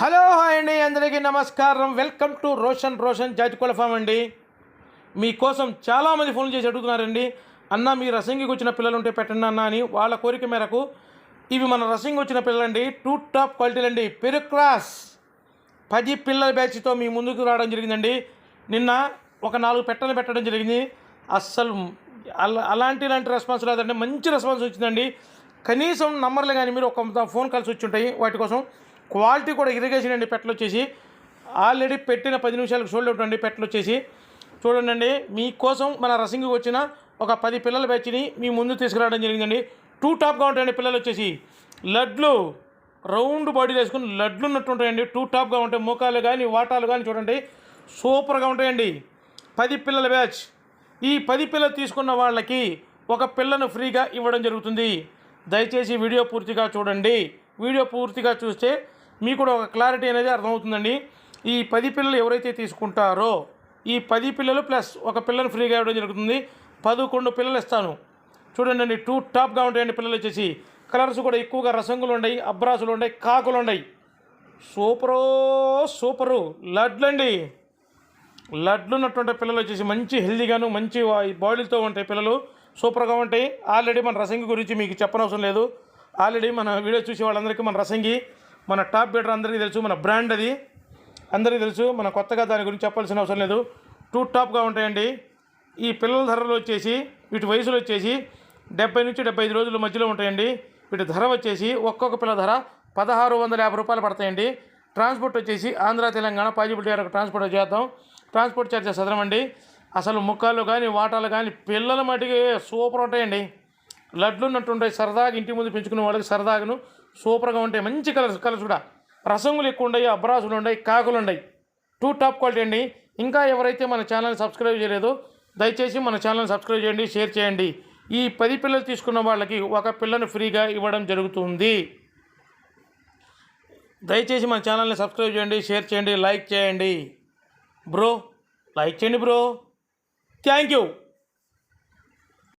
Hello hi అండి. అందరికీ నమస్కారం. Welcome to Roshan Roshan Jathikola farm అండి. మీకోసం చాలామంది ఫోన్ చేసి అడుగుతున్నారండి. అన్న మీ రసింగికి వచ్చిన పిల్లలు ఉంటే పెట్టండి అన్న అని వాళ్ళ కోరిక మేరకు ఇవి మన రసింగ్ వచ్చిన పిల్లలండి. టూ టాప్ క్వాలిటీలండి అండి. క్రాస్ పది పిల్లల బ్యాచ్తో మీ ముందుకు రావడం జరిగిందండి. నిన్న ఒక నాలుగు పెట్టలు పెట్టడం జరిగింది. అస్సలు అలా అలాంటి ఇలాంటి రెస్పాన్స్ రాదండి. మంచి రెస్పాన్స్ వచ్చిందండి. కనీసం నంబర్లు కానీ మీరు ఒక ఫోన్ కాల్స్ వచ్చి ఉంటాయి. వాటి కోసం క్వాలిటీ కూడా ఇరిగేషన్ అండి పెట్టలు వచ్చేసి. ఆల్రెడీ పెట్టిన పది నిమిషాలకు షోల్డ్ అండి పెట్టలు వచ్చేసి. చూడండి మీకోసం మన రసింగ్కి వచ్చిన ఒక పది పిల్లల బ్యాచ్ని మీ ముందు తీసుకురావడం జరిగిందండి. టూ టాప్గా ఉంటాయండి పిల్లలు వచ్చేసి. లడ్లు రౌండ్ బాడీ వేసుకుని లడ్లు ఉన్నట్టు ఉంటాయండి. టూ టాప్గా ఉంటాయి మోకాలు కానీ వాటాలు కానీ చూడండి. సూపర్గా ఉంటాయండి. పది పిల్లల బ్యాచ్. ఈ పది పిల్లలు తీసుకున్న వాళ్ళకి ఒక పిల్లను ఫ్రీగా ఇవ్వడం జరుగుతుంది. దయచేసి వీడియో పూర్తిగా చూడండి. వీడియో పూర్తిగా చూస్తే మీకు కూడా ఒక క్లారిటీ అనేది అర్థమవుతుందండి. ఈ పది పిల్లలు ఎవరైతే తీసుకుంటారో ఈ పది పిల్లలు ప్లస్ ఒక పిల్లని ఫ్రీగా ఇవ్వడం జరుగుతుంది. పదకొండు పిల్లలు ఇస్తాను. చూడండి అండి టూ టాప్గా ఉంటాయండి పిల్లలు వచ్చేసి. కలర్స్ కూడా ఎక్కువగా రసంగులు ఉన్నాయి అబ్రాసులు ఉన్నాయి కాకులు ఉన్నాయి. సూపరు సూపరు లడ్లండి. లడ్లు ఉన్నటువంటి పిల్లలు వచ్చేసి మంచి హెల్దీగాను మంచి బాడీలతో ఉంటాయి పిల్లలు. సూపర్గా ఉంటాయి. ఆల్రెడీ మన రసంగి గురించి మీకు చెప్పనవసరం లేదు. ఆల్రెడీ మన వీడియో చూసే వాళ్ళందరికీ మన రసంగి. మన టాప్ బీటర్ అందరికీ తెలుసు మన బ్రాండ్ అది. అందరికీ తెలుసు మన కొత్తగా దాని గురించి చెప్పాల్సిన అవసరం లేదు. టూ టాప్గా ఉంటాయండి. ఈ పిల్లల ధరలు వచ్చేసి వీటి వయసులు వచ్చేసి డెబ్బై నుంచి డెబ్బై ఐదు రోజుల మధ్యలో ఉంటాయండి. వీటి ధర వచ్చేసి ఒక్కొక్క పిల్ల ధర పదహారు వందల యాభై రూపాయలు పడతాయండి. ట్రాన్స్పోర్ట్ వచ్చేసి ఆంధ్ర తెలంగాణ పాజిబిలిటీ వరకు ట్రాన్స్పోర్ట్ చేద్దాం. ట్రాన్స్పోర్ట్ ఛార్జెస్ అదనమండి అసలు ముక్కలు కానీ వాటాలు కానీ పిల్లల మటుకి సూపర్ ఉంటాయండి. లడ్లు ఉన్నట్టుంటాయి సరదాగా ఇంటి ముందు పెంచుకునే వాళ్ళకి సరదాగాను సూపర్గా ఉంటాయి మంచి కలర్స్ కలర్స్ కూడా. రసంగులు ఎక్కువ ఉన్నాయి అబ్రాసులు ఉన్నాయి కాకులు ఉన్నాయి టూ టాప్ క్వాలిటీ అండి. ఇంకా ఎవరైతే మన ఛానల్ సబ్స్క్రైబ్ చేయలేదో దయచేసి మన ఛానల్ సబ్స్క్రైబ్ చేయండి షేర్ చేయండి. ఈ పది పిల్లలు తీసుకున్న వాళ్ళకి ఒక పిల్లను ఫ్రీగా ఇవ్వడం జరుగుతుంది. దయచేసి మన ఛానల్ని సబ్స్క్రైబ్ చేయండి షేర్ చేయండి లైక్ చేయండి. బ్రో లైక్ చేయండి బ్రో. Thank you